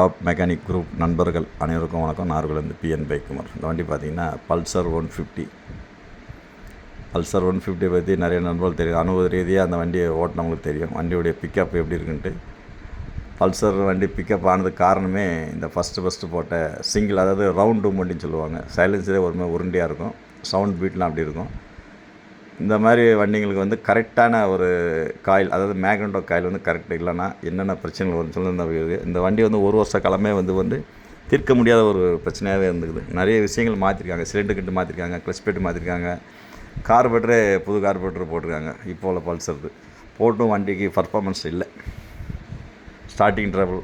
Top mechanic group நண்பர்கள் அனைவருக்கும் வணக்கம். நார்கோலேருந்து பிஎன் பைக்குமார் இந்த வண்டி பார்த்தீங்கன்னா Pulsar one fifty Pulsar one fifty பற்றி நிறைய நண்பர்கள் தெரியும். அனுபவ ரீதியாக அந்த வண்டியை ஓட்டினவங்களுக்கு தெரியும். வண்டியுடைய பிக்கப் எப்படி இருக்குன்ட்டு. பல்சர் வண்டி பிக்கப் ஆனதுக்கு காரணமே இந்த ஃபஸ்ட்டு ஃபஸ்ட்டு போட்ட சிங்கிள் அதாவது ரவுண்டு வண்டின்னு சொல்லுவாங்க. சைலன்ஸரே ஒரு மாதிரி உருண்டையாக இருக்கும். சவுண்ட் பீட்லாம் அப்படி இருக்கும். இந்த மாதிரி வண்டிங்களுக்கு வந்து கரெக்டான ஒரு காயில் அதாவது மேக்னட்டோ காயில் வந்து கரெக்ட் இல்லைன்னா என்னென்ன பிரச்சனைகள் வரும்னு சொல்லி இந்த இந்த வண்டி வந்து ஒரு வருஷ காலமே வந்து வந்து தீர்க்க முடியாத ஒரு பிரச்சனையாகவே இருந்துக்குது நிறைய விஷயங்கள் மாற்றிருக்காங்க சிலிண்டர் கிட்டு மாற்றிருக்காங்க கிளச் பெட்டு மாற்றிருக்காங்க கார்பெட்டரே புது கார்பெட்டர் போட்டிருக்காங்க. இப்போ உள்ள பல்சருக்கு போட்டும் வண்டிக்கு பர்ஃபார்மன்ஸ் இல்லை. ஸ்டார்டிங் ட்ரபிள்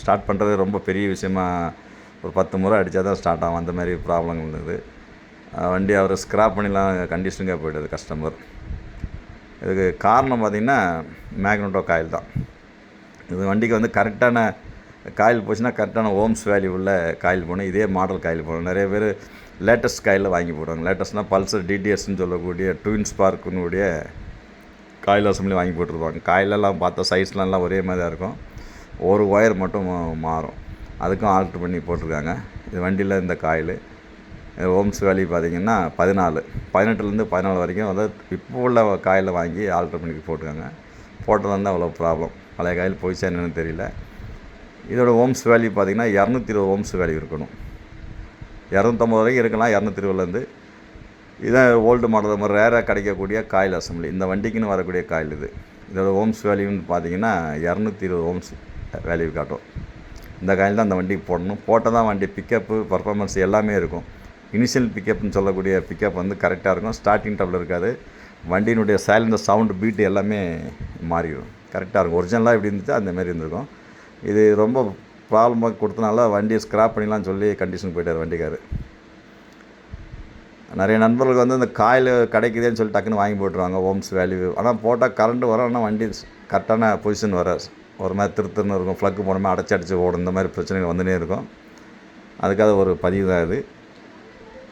ஸ்டார்ட் பண்ணுறது ரொம்ப பெரிய விஷயமா ஒரு பத்து முறை அடித்தா தான் ஸ்டார்ட் ஆகும். அந்த மாதிரி ப்ராப்ளங்கள் இருந்தது. வண்டி அவர் ஸ்க்ராப் பண்ணிலாம் கண்டிஷனுக்காக போயிட்டது கஸ்டமர் இதுக்கு காரணம் பார்த்திங்கன்னா மேக்னட்டோ காயில் தான். இது வண்டிக்கு வந்து கரெக்டான காயில் போச்சுன்னா கரெக்டான ஓம்ஸ் வேல்யூ உள்ள காயில் போகணும் இதே மாடல் காயில் போகணும் நிறைய பேர் லேட்டஸ்ட் காயில் வாங்கி போடுவாங்க. லேட்டஸ்ட்னால் பல்சர் டிடிஎஸ்ன்னு சொல்லக்கூடிய ட்வின் ஸ்பார்க்குனுடைய காயில் அசம்பிளி வாங்கி போட்டிருப்பாங்க. காயிலெல்லாம் பார்த்தா சைஸ்லாம் எல்லாம் ஒரே மாதிரி தான் இருக்கும். ஒரு ஒயர் மட்டும் மாறும். அதுக்கும் ஆல்ட்ரு பண்ணி போட்டிருக்காங்க. இது வண்டியில் இந்த காயில் ஓம்ஸ் வேல்யூ பார்த்தீங்கன்னா பதினாலு. பதினெட்டுலேருந்து பதினாலு வரைக்கும் வந்து இப்போ உள்ள காயில் வாங்கி ஆல்ட்ரு பண்ணி போட்டுக்கோங்க போட்டது வந்து அவ்வளோ ப்ராப்ளம் பழைய காயில் போயிச்சா என்னென்னு தெரியல. இதோட ஓம்ஸ் வேல்யூ பார்த்தீங்கன்னா இரநூத்தி இருபது ஓம்ஸ் வேல்யூ இருக்கணும். இரநூத்தம்பது வரைக்கும் இருக்கலாம் இரநூத்தி இருபதுலேருந்து இதான் ஓல்டு மாடல் மாதிரி ரேராக கிடைக்கக்கூடிய காயில் அசம்பிளி இந்த வண்டிக்குன்னு வரக்கூடிய காயில் இது. இதோட ஓம்ஸ் வேல்யூன்னு பார்த்தீங்கன்னா இரநூத்தி இருபது ஓம்ஸ் வேல்யூ காட்டும். இந்த காயில் தான் அந்த வண்டிக்கு போடணும். போட்டால் தான் வண்டி பிக்கப்பு பர்ஃபார்மன்ஸ் எல்லாமே இருக்கும். இனிஷியல் பிக்கப்னு சொல்லக்கூடிய பிக்கப் வந்து கரெக்டாக இருக்கும். ஸ்டார்டிங் டபுள் இருக்காது. வண்டியினுடைய சைலண்ட் சவுண்டு பீட்டு எல்லாமே மாறிடும். கரெக்டாக இருக்கும். ஒரிஜினலாக எப்படி இருந்துச்சு அந்த மாதிரி இருந்திருக்கும். இது ரொம்ப ப்ராப்ளமாக கொடுத்தனால வண்டியை ஸ்க்ராப் பண்ணிடலாம்னு சொல்லி கண்டிஷன் போயிட்டார் வண்டிக்கார் நிறைய நண்பர்களுக்கு வந்து அந்த காயில் கிடைக்குதேன்னு சொல்லி டக்குன்னு வாங்கி போட்டுருவாங்க. ஓம்ஸ் வேல்யூ ஆனால் போட்டால் கரண்ட்டு வரும் ஆனால் வண்டி கரெக்டான பொசிஷன் வர ஒரு மாதிரி திருத்துன்னு இருக்கும். ஃப்ளக்கு போனோமே அடைச்சி அடைச்சி ஓடும். இந்த மாதிரி பிரச்சனைகள் வந்துனே இருக்கும். அதுக்காக ஒரு பதிவு தான் இது.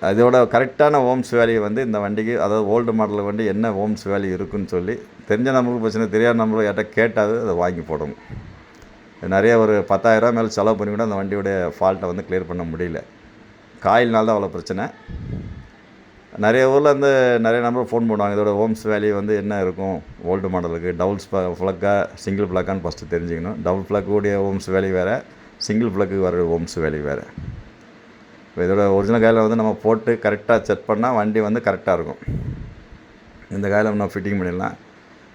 அதோட கரெக்டான ஓம்ஸ் வேல்யூ வந்து இந்த வண்டிக்கு அதாவது ஓல்டு மாடலில் வண்டி என்ன ஓம்ஸ் வேல்யூ இருக்குன்னு சொல்லி தெரிஞ்ச நம்மளுக்கு பிரச்சனை தெரியாத நம்மளும் யார்கிட்ட கேட்டாவது அதை வாங்கி போடணும். நிறைய ஒரு பத்தாயிரரூவா மேலே செலவு பண்ணி கூட அந்த வண்டியோடைய ஃபால்ட்டை வந்து க்ளியர் பண்ண முடியல. காயில்னால தான் அவ்வளோ பிரச்சனை. நிறைய ஊரில் வந்து நிறைய நம்பர் ஃபோன் பண்ணுவாங்க இதோட ஹோம்ஸ் வேல்யூ வந்து என்ன இருக்கும் ஓல்டு மாடலுக்கு. டபுள் ஃப்ளக்கா சிங்கிள் ஃப்ளக்கான்னு ஃபஸ்ட்டு தெரிஞ்சுக்கணும். டபுள் ஃப்ளக்குடைய ஹோம்ஸ் வேல்யூ வேறு சிங்கிள் ஃப்ளக்கு வர ஹோம்ஸ் வேல்யூ வேறு. இப்போ இதோட ஒரிஜினல் காயில் வந்து நம்ம போட்டு கரெக்டாக செக் பண்ணால் வண்டி வந்து கரெக்டாக இருக்கும். இந்த காயில் நம்ம ஃபிட்டிங் பண்ணிடலாம்.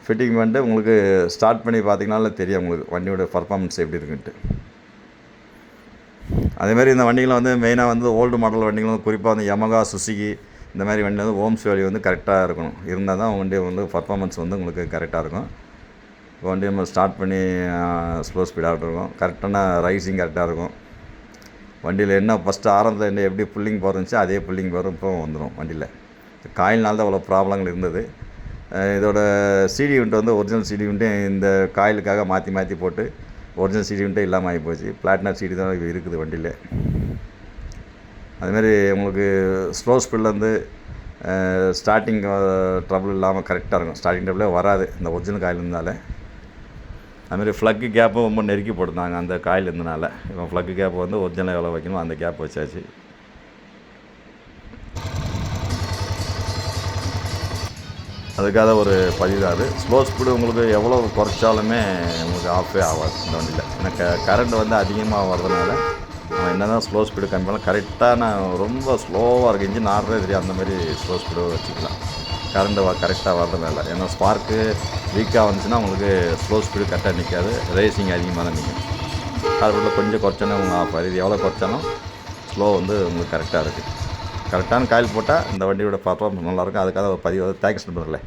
ஃபிட்டிங் பண்ணிட்டு உங்களுக்கு ஸ்டார்ட் பண்ணி பார்த்தீங்கனால தெரியும் உங்களுக்கு வண்டியோட பர்ஃபார்மன்ஸ் எப்படி இருக்குன்ட்டு. அதேமாதிரி இந்த வண்டிகளை வந்து மெயினாக வந்து ஓல்டு மாடல் வண்டிகள் வந்து குறிப்பாக வந்து யமகா சுசுகி இந்த மாதிரி வண்டியில் வந்து ஓம்ஸ் வேல்யூ வந்து கரெக்டாக இருக்கணும். இருந்தால் தான் வண்டி வந்து பர்ஃபார்மன்ஸ் வந்து உங்களுக்கு கரெக்டாக இருக்கும். இப்போ வண்டி நம்ம ஸ்டார்ட் பண்ணி ஸ்லோ ஸ்பீடாக இருக்கும். கரெக்டான ரைசிங் கரெக்டாக இருக்கும். வண்டியில் என்ன ஃபஸ்ட்டு ஆரம்பத்தில் என்ன எப்படி புல்லிங் போகிறந்துச்சு அதே புல்லிங் போகிற இப்போ வந்துடும் வண்டியில். காயில்னால தான் அவ்வளோ ப்ராப்ளங்கள் இருந்தது. இதோட சிடி யூனிட் வந்து ஒரிஜினல் சிடி யூனிட்டே இந்த காயிலுக்காக மாற்றி மாற்றி போட்டு ஒரிஜினல் சிடி யூனிட்டே இல்லாமல் ஆகி போச்சு. பிளாட்டினர் சிடி தான் இருக்குது வண்டியில். அதுமாரி உங்களுக்கு ஸ்லோ ஸ்பீட்லேருந்து ஸ்டார்டிங் ட்ரபுள் இல்லாமல் கரெக்டாக இருக்கும். ஸ்டார்டிங் ட்ரபுளே வராது. இந்த ஒரிஜினல் காயில் இருந்தாலே அதுமாரி ஃப்ளக்கு கேப்பும் ரொம்ப நெருக்கி போட்டிருந்தாங்க அந்த காயில் இருந்தனால இப்போ ஃப்ளக்கு கேப் வந்து ஒரிஜினல் எவ்வளோ வைக்கணும் அந்த கேப் வச்சாச்சு. அதுக்காக ஒரு பதிவு தான் அது. ஸ்லோ ஸ்பீடு உங்களுக்கு எவ்வளோ குறைச்சாலுமே உங்களுக்கு ஆஃபே ஆகாது இந்த வண்டியில். ஏன்னா க கரண்ட் வந்து அதிகமாக வர்றதுனால நம்ம என்ன தான் ஸ்லோ ஸ்பீடு கம்மி பண்ணலாம் கரெக்டாக நான் ரொம்ப ஸ்லோவாக இருக்குது இன்ஜின் ஆடுறதே தெரியும் அந்த மாதிரி ஸ்லோ ஸ்பீடு வச்சுக்கலாம். கரண்ட் கரெக்டாக வர்றதுனால ஏன்னா ஸ்பார்க்கு வீக்காக வந்துச்சுன்னா உங்களுக்கு ஸ்லோ ஸ்பீடு கரெக்டாக நிற்காது ரேசிங் அதிகமாக தான் நிற்கும் கார்பெட்டில் கொஞ்சம் குறைச்சோன்னே உங்கள் ஆஃப் ஆகுது இது எவ்வளோ குறைச்சாலும் ஸ்லோ வந்து உங்களுக்கு கரெக்டாக இருக்குது கரெக்டான காயில் போட்டால் இந்த வண்டியோட பர்ஃபார்மன்ஸ் நல்லாயிருக்கும் அதுக்காக ஒரு பதிவு தேங்க்ஸ் நண்பர்களே